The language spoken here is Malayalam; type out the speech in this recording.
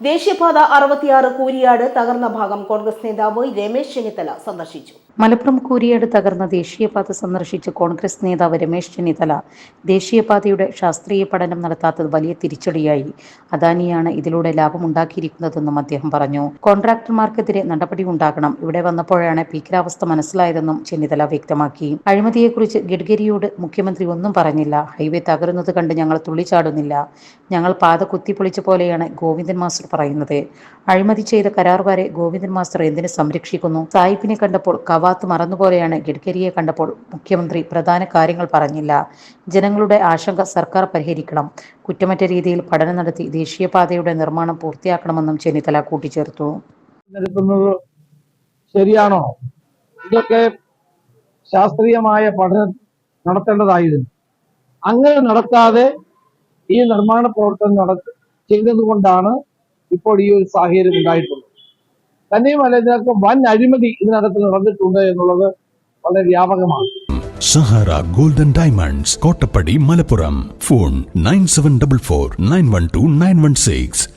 ദേശീയപാത അറുപത്തിയാറ് കൂരിയാട് തകർന്ന ഭാഗം കോൺഗ്രസ് നേതാവ് രമേശ് ചെന്നിത്തല സന്ദർശിച്ചു. മലപ്പുറം കൂരിയാട് തകർന്ന ദേശീയപാത സന്ദർശിച്ച കോൺഗ്രസ് നേതാവ് രമേശ് ചെന്നിത്തല ദേശീയപാതയുടെ ശാസ്ത്രീയ പഠനം നടത്താത്തത് വലിയ തിരിച്ചടിയായി. അദാനിയാണ് ഇതിലൂടെ ലാഭമുണ്ടാക്കിയിരിക്കുന്നതെന്നും അദ്ദേഹം പറഞ്ഞു. കോൺട്രാക്ടർമാർക്കെതിരെ നടപടി ഉണ്ടാകണം. ഇവിടെ വന്നപ്പോഴാണ് ഭീകരാവസ്ഥ മനസ്സിലായതെന്നും ചെന്നിത്തല വ്യക്തമാക്കി. അഴിമതിയെക്കുറിച്ച് ഗഡ്കരിയോട് മുഖ്യമന്ത്രി ഒന്നും പറഞ്ഞില്ല. ഹൈവേ തകരുന്നത് കണ്ട് ഞങ്ങൾ തുള്ളിച്ചാടുന്നില്ല. ഞങ്ങൾ പാത കുത്തിപ്പൊളിച്ച പോലെയാണ് ഗോവിന്ദൻ മാസ്റ്റർ പറയുന്നത്. അഴിമതി ചെയ്ത കരാറുകാരെ ഗോവിന്ദൻ മാസ്റ്റർ എന്തിനു സംരക്ഷിക്കുന്നു? സായിപ്പിനെ കണ്ടപ്പോൾ കവാത്ത് മറന്നുപോലെയാണ് ഗഡ്കരിയെ കണ്ടപ്പോൾ മുഖ്യമന്ത്രി പ്രധാന കാര്യങ്ങൾ പറഞ്ഞില്ല. ജനങ്ങളുടെ ആശങ്ക സർക്കാർ പരിഹരിക്കണം. കുറ്റമറ്റ രീതിയിൽ പഠനം നടത്തി ദേശീയപാതയുടെ നിർമ്മാണം പൂർത്തിയാക്കണമെന്നും ചെന്നിത്തല കൂട്ടിച്ചേർത്തു. ശരിയാണോ? ഇതൊക്കെ ശാസ്ത്രീയമായ പഠനം നടത്തേണ്ടതായിരുന്നു. അങ്ങനെ നടത്താതെ ഈ നിർമ്മാണ പ്രവർത്തനം നട ചെയ്തതുകൊണ്ടാണ് ഇപ്പോൾ ഈ ഒരു സാഹചര്യം ഉണ്ടായിട്ടുള്ളത് തന്നെയുമല്ല ഇതിനകത്ത് വൻ അഴിമതി ഇതിനകത്ത് നടന്നിട്ടുണ്ട് എന്നുള്ളത് വളരെ വ്യാപകമാണ്. Sahara golden diamonds Kottappadi Malappuram. Phone nine seven double four nine one two nine one six.